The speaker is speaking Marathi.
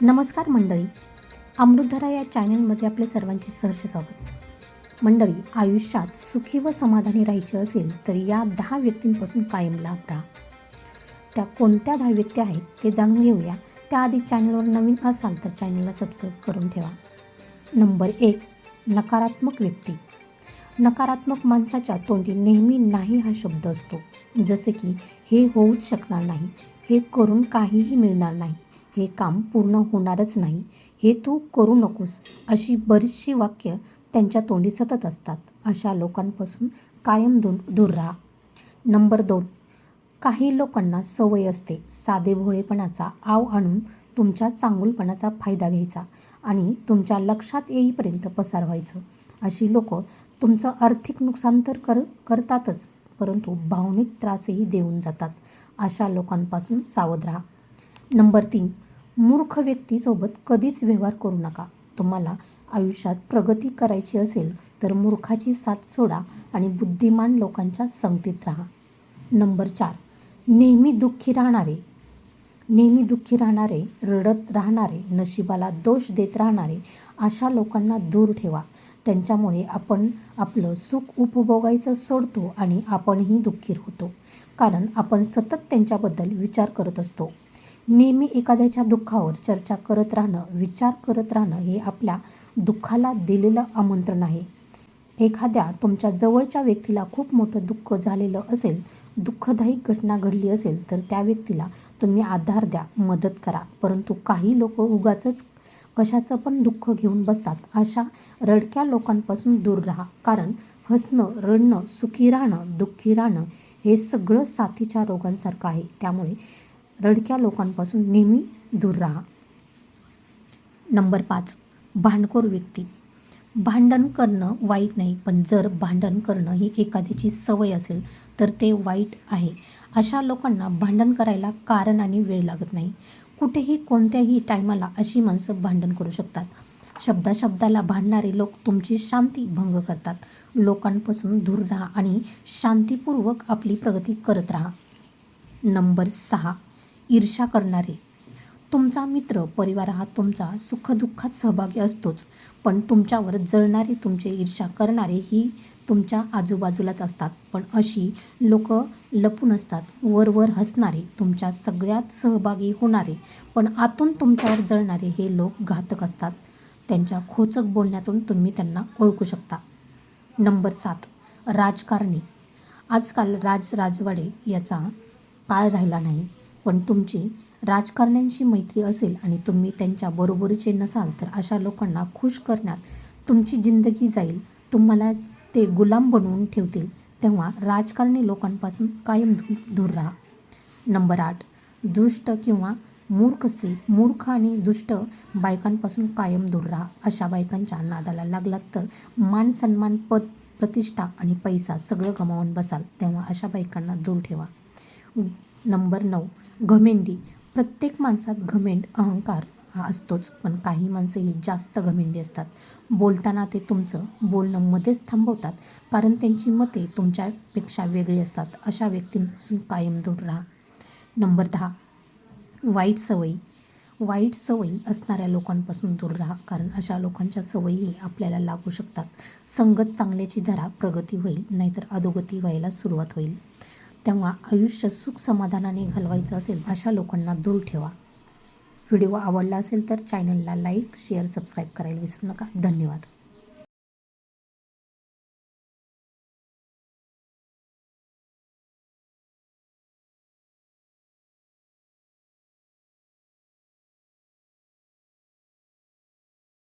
नमस्कार मंडळी. अमृतधारा या चॅनलमध्ये आपले सर्वांचे सहर्ष स्वागत. मंडळी आयुष्यात सुखी व समाधानी राहायचे असेल तर या दहा व्यक्तींपासून कायम लाभ राहा. त्या कोणत्या दहा व्यक्ती आहेत ते जाणून घेऊया. त्याआधी चॅनलवर नवीन असाल तर चॅनलला सबस्क्राईब करून ठेवा. नंबर एक नकारात्मक व्यक्ती. नकारात्मक माणसाच्या तोंडी नेहमी नाही हा शब्द असतो. जसे की हे होऊच शकणार नाही. हे करून काहीही मिळणार नाही. हे काम पूर्ण होणारच नाही. हे तू करू नकोस अशी बरीचशी वाक्य त्यांच्या तोंडी सतत असतात. अशा लोकांपासून कायम दूर दूर राहा. नंबर दोन. काही लोकांना सवय असते साधे भोळेपणाचा आव आणून तुमच्या चांगुलपणाचा फायदा घ्यायचा आणि तुमच्या लक्षात येईपर्यंत पसार व्हायचं. अशी लोक तुमचं आर्थिक नुकसान तर कर करतातच परंतु भावनिक त्रासही देऊन जातात. अशा लोकांपासून सावध राहा. नंबर तीन. मूर्ख व्यक्तीसोबत कधीच व्यवहार करू नका. तुम्हाला आयुष्यात प्रगती करायची असेल तर मूर्खाची साथ सोडा आणि बुद्धिमान लोकांच्या संगतीत राहा. नंबर चार. नेहमी दुःखी राहणारे. नेहमी दुःखी राहणारे रडत राहणारे नशिबाला दोष देत राहणारे अशा लोकांना दूर ठेवा. त्यांच्यामुळे आपण आपलं सुख उपभोगायचं सोडतो आणि आपणही दुःखी होतो. कारण आपण सतत त्यांच्याबद्दल विचार करत असतो. नेहमी एखाद्याच्या दुःखावर चर्चा करत राहणं विचार करत राहणं हे आपल्या दुःखाला दिलेलं आमंत्रण आहे. एखाद्या तुमच्या जवळच्या व्यक्तीला खूप मोठं दुःख झालेलं असेल दुःखदायी घटना घडली असेल तर त्या व्यक्तीला तुम्ही आधार द्या मदत करा. परंतु काही लोक उगाचंच कशाचं पण दुःख घेऊन बसतात. अशा रडक्या लोकांपासून दूर राहा. कारण हसणं रडणं सुखी राहणं दुःखी राहणं हे सगळं साथीच्या रोगांसारखं आहे. त्यामुळे रडक्या लोकांपासून नेहमी दूर राहा. नंबर पाच भांडखोर व्यक्ती. भांडण करणं वाईट नाही पण जर भांडण करणं ही एखाद्याची सवय असेल तर ते वाईट आहे. अशा लोकांना भांडण करायला कारण आणि वेळ लागत नाही. कुठेही कोणत्याही टायमाला अशी माणसं भांडण करू शकतात. शब्दा शब्दाला भांडणारे लोक तुमची शांती भंग करतात. लोकांपासून दूर राहा आणि शांतीपूर्वक आपली प्रगती करत राहा. नंबर सहा ईर्षा करणारे. तुमचा मित्र परिवार हा तुमचा सुखदुःखात सहभागी असतोच पण तुमच्यावर जळणारे तुमचे ईर्षा करणारे ही तुमच्या आजूबाजूलाच असतात. पण अशी लोक लपून असतात. वरवर हसणारे तुमच्या सगळ्यात सहभागी होणारे पण आतून तुमच्यावर जळणारे हे लोक घातक असतात. त्यांच्या खोचक बोलण्यातून तुम्ही त्यांना ओळखू शकता. नंबर सात राजकारणी. आजकाल राज राजवाडे याचा काळ राहिला नाही. पण तुमची राजकारण्यांशी मैत्री असेल आणि तुम्ही त्यांच्या बरोबरीचे नसाल तर अशा लोकांना खुश करण्यात तुमची जिंदगी जाईल. तुम्हाला ते गुलाम बनवून ठेवतील. तेव्हा राजकारणी लोकांपासून कायम दूर दूर राहा. नंबर आठ. दुष्ट किंवा मूर्ख स्त्री मूर्ख आणि दुष्ट बायकांपासून कायम दूर राहा. अशा बायकांच्या नादाला लागलात तर मान सन्मान पद प्रतिष्ठा आणि पैसा सगळं गमावून बसाल. तेव्हा अशा बायकांना दूर ठेवा. नंबर नऊ. घमेंडी. प्रत्येक माणसात घमेंड अहंकार हा असतोच पण काही माणसंही जास्त घमेंडी असतात. बोलताना ते तुमचं बोलणं मध्येच थांबवतात कारण त्यांची मते तुमच्यापेक्षा वेगळी असतात. अशा व्यक्तींपासून कायम दूर राहा. नंबर दहा. वाईट सवयी. वाईट सवयी असणाऱ्या लोकांपासून दूर राहा कारण अशा लोकांच्या सवयी आपल्याला लागू शकतात. संगत चांगल्याची धरा प्रगती होईल नाहीतर अधोगती व्हायला सुरुवात होईल. तेव्हा आयुष्य सुख समाधानाने घालवायचं असेल अशा लोकांना दूर ठेवा. व्हिडिओ आवडला असेल तर चॅनलला लाईक शेअर सबस्क्राईब करायला विसरू नका. धन्यवाद.